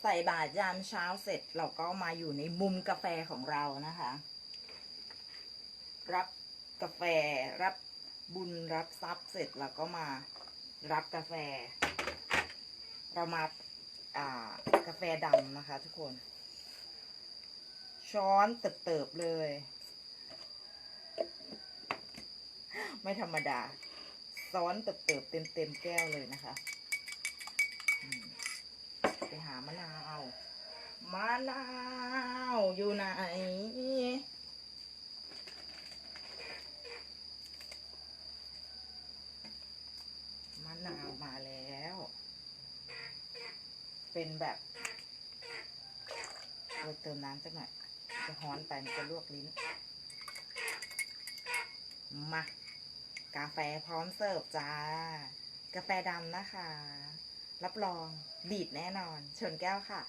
ใส่บาตรยามเช้าเสร็จเราก็มาอยู่ในมุมกาแฟของเรานะคะ รับกาแฟรับบุญรับทรัพย์เสร็จเราก็มารับกาแฟ เรามาอ่ากาแฟดำนะคะ ทุกคน ช้อนเติบๆเลย ไม่ธรรมดา ซ้อนเติบๆเต็มๆแก้วเลยนะคะ อืมไปหามะนาว มะนาวอยู่ไหน มะนาวมาแล้ว เป็นแบบเราเติมน้ำสักหน่อย จะฮ้อนไปมันจะลวกลิ้น มา กาแฟพร้อมเสิร์ฟจ้า กาแฟดำนะคะ รับรองดีดแน่นอน ชนแก้วค่ะ